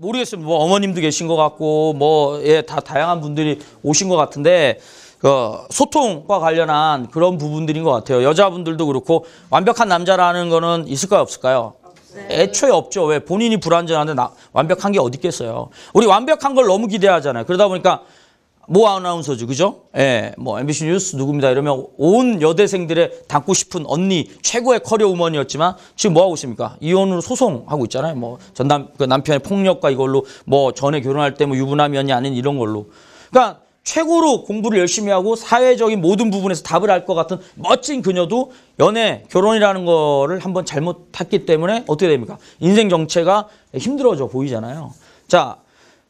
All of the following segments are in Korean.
모르겠어요. 뭐 어머님도 계신 것 같고 뭐예다 다양한 분들이 오신 것 같은데 그 소통과 관련한 그런 부분들인 것 같아요. 여자분들도 그렇고 완벽한 남자라는 거는 있을까요 없을까요? 애초에 없죠. 왜 본인이 불완전한데 나, 완벽한 게 어디 있겠어요. 우리 완벽한 걸 너무 기대하잖아요. 그러다 보니까 모 아나운서죠, 그죠? 예, 뭐 MBC 뉴스 누굽니다 이러면 온 여대생들의 닮고 싶은 언니 최고의 커리어 우먼이었지만 지금 뭐 하고 있습니까? 이혼으로 소송하고 있잖아요. 뭐 전남 그 남편의 폭력과 이걸로 뭐 전에 결혼할 때 뭐 유부남이었냐 아닌 이런 걸로. 그러니까 최고로 공부를 열심히 하고 사회적인 모든 부분에서 답을 할것 같은 멋진 그녀도 연애, 결혼이라는 거를 한번 잘못했기 때문에 어떻게 됩니까? 인생 정체가 힘들어져 보이잖아요. 자,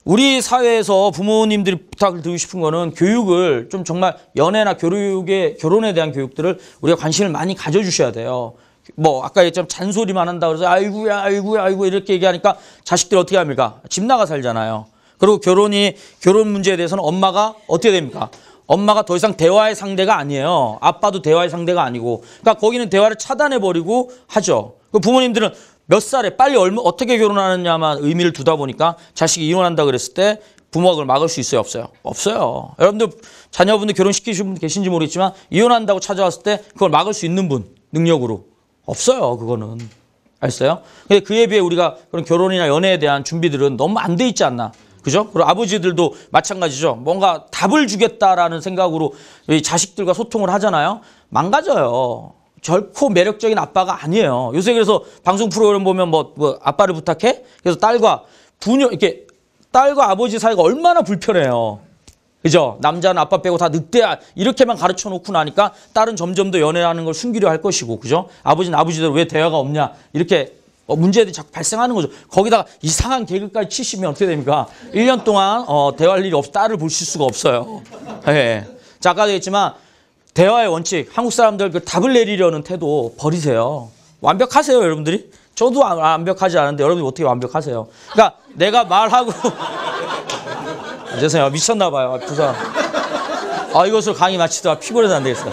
우리 사회에서 부모님들이 부탁을 드리고 싶은 거는 교육을 좀 정말 연애나 교육에 결혼에 대한 교육들을 우리가 관심을 많이 가져주셔야 돼요. 뭐 아까 얘기했지만 잔소리만 한다 그래서 아이고야 아이고야 아이고 이렇게 얘기하니까 자식들 어떻게 합니까? 집 나가 살잖아요. 그리고 결혼이 결혼 문제에 대해서는 엄마가 어떻게 됩니까? 엄마가 더 이상 대화의 상대가 아니에요. 아빠도 대화의 상대가 아니고. 그러니까 거기는 대화를 차단해 버리고 하죠. 그 부모님들은 몇 살에 빨리 얼마 어떻게 결혼하느냐만 의미를 두다 보니까 자식이 이혼한다 그랬을 때 부모가 그걸 막을 수 있어요, 없어요? 없어요. 여러분들 자녀분들 결혼시키신 분 계신지 모르겠지만 이혼한다고 찾아왔을 때 그걸 막을 수 있는 분 능력으로 없어요, 그거는. 알았어요? 근데 그에 비해 우리가 그런 결혼이나 연애에 대한 준비들은 너무 안 돼 있지 않나. 그죠? 그리고 아버지들도 마찬가지죠. 뭔가 답을 주겠다라는 생각으로 이 자식들과 소통을 하잖아요. 망가져요. 결코 매력적인 아빠가 아니에요. 요새 그래서 방송 프로그램 보면 뭐, 뭐 아빠를 부탁해? 그래서 딸과 부녀 이렇게 딸과 아버지 사이가 얼마나 불편해요. 그죠? 남자는 아빠 빼고 다 늑대야. 이렇게만 가르쳐 놓고 나니까 딸은 점점 더 연애하는 걸 숨기려 할 것이고, 그죠? 아버지는 아버지대로 왜 대화가 없냐. 이렇게 어, 문제들이 자꾸 발생하는 거죠. 거기다가 이상한 개그까지 치시면 어떻게 됩니까? 1년 동안 어, 대화할 일이 없, 딸을 보실 수가 없어요. 예. 자, 아까도 했지만 대화의 원칙, 한국 사람들 그 답을 내리려는 태도 버리세요. 완벽하세요, 여러분들이? 저도 안- 완벽하지 않은데 여러분이 어떻게 완벽하세요? 그러니까 내가 말하고 아, 죄송해요. 미쳤나 봐요. 부산. 아, 이것을 강의 마치다가 피곤해서 안 되겠어요.